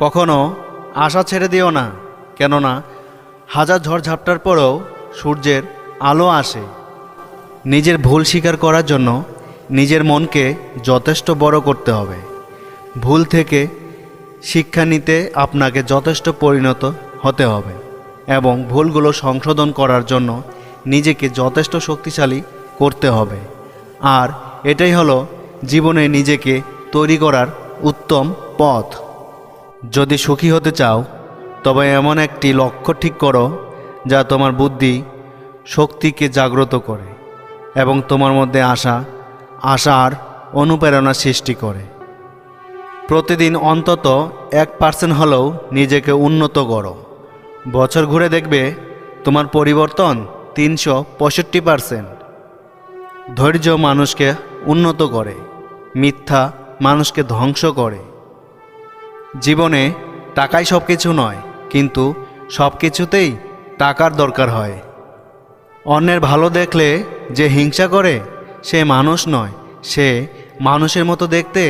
কখনো আশা ছেড়ে দিও না, কেননা হাজার ঝড়ঝাপটার পরেও সূর্যের আলো আসে। নিজের ভুল স্বীকার করার জন্য নিজের মনকে যথেষ্ট বড় করতে হবে। ভুল থেকে শিক্ষা নিতে আপনাকে যথেষ্ট পরিণত হতে হবে এবং ভুলগুলো সংশোধন করার জন্য নিজেকে যথেষ্ট শক্তিশালী করতে হবে। আর এটাই হলো জীবনে নিজেকে তৈরি করার উত্তম পথ। যদি সুখী হতে চাও, তবে এমন একটি লক্ষ্য ঠিক করো যা তোমার বুদ্ধি শক্তিকে জাগ্রত করে এবং তোমার মধ্যে আশা আশার অনুপ্রেরণা সৃষ্টি করে। প্রতিদিন অন্তত এক পার্সেন্ট হলেও নিজেকে উন্নত করো। বছর ঘুরে দেখবে তোমার পরিবর্তন তিনশো পঁয়ষট্টি পার্সেন্ট ধৈর্য মানুষকে উন্নত করে, মিথ্যা মানুষকে ধ্বংস করে। জীবনে টাকাই সব কিছু নয়, কিন্তু সব কিছুতেই টাকার দরকার হয়। অন্যের ভালো দেখলে যে হিংসা করে, সে মানুষ নয়, সে মানুষের মতো দেখতে,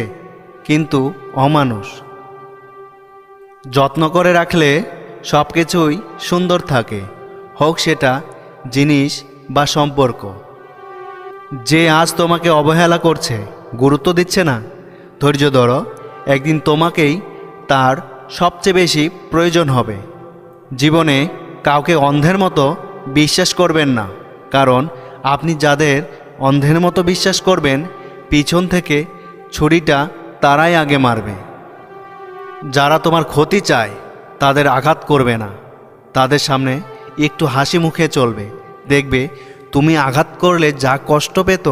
কিন্তু অমানুষ। যত্ন করে রাখলে সব কিছুই সুন্দর থাকে, হোক সেটা জিনিস বা সম্পর্ক। যে আজ তোমাকে অবহেলা করছে, গুরুত্ব দিচ্ছে না, ধৈর্য ধরো, একদিন তোমাকেই তার সবচেয়ে বেশি প্রয়োজন হবে। জীবনে কাউকে অন্ধের মতো বিশ্বাস করবেন না, কারণ আপনি যাদের অন্ধের মতো বিশ্বাস করবেন, পিছন থেকে ছুরিটা তারাই আগে মারবে। যারা তোমার ক্ষতি চায়, তাদের আঘাত করবে না। তাদের সামনে একটু হাসি মুখে চলবে। দেখবে তুমি আঘাত করলে যা কষ্ট পেত,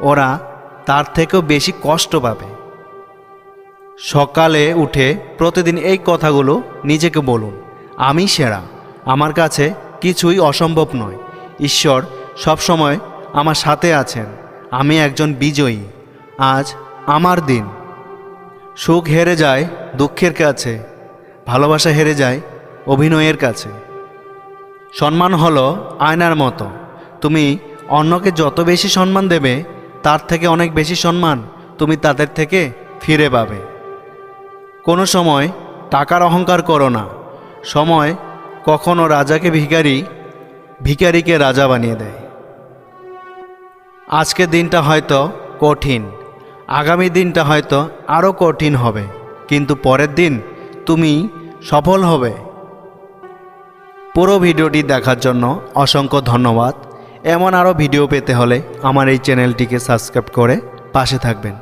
ওরা তার থেকেও বেশি কষ্ট পাবে। সকালে উঠে প্রতিদিন এই কথাগুলো নিজেকে বলুন। আমি সেরা। আমার কাছে কিছুই অসম্ভব নয়। ঈশ্বর সবসময় আমার সাথে আছেন। আমি একজন বিজয়ী। আজ আমার দিন। সুখ হেরে যায় দুঃখের কাছে। ভালোবাসা হেরে যায় অভিনয়ের কাছে। সম্মান হলো আয়নার মতো। তুমি অন্যকে যত বেশি সম্মান দেবে, তার থেকে অনেক বেশি সম্মান তুমি তাদের থেকে ফিরে পাবে। কোনো সময় টাকার অহংকার করো না। সময় কখনো রাজাকে ভিখারি, ভিখারিকে রাজা বানিয়ে দেয়। আজকের দিনটা হয়তো কঠিন, আগামী দিনটা হয়তো আরও কঠিন হবে, কিন্তু পরের দিন তুমি সফল হবে। পুরো ভিডিওটি দেখার জন্য অসংখ্য ধন্যবাদ। এমন আরও ভিডিও পেতে হলে আমার এই চ্যানেলটিকে সাবস্ক্রাইব করে পাশে থাকবেন।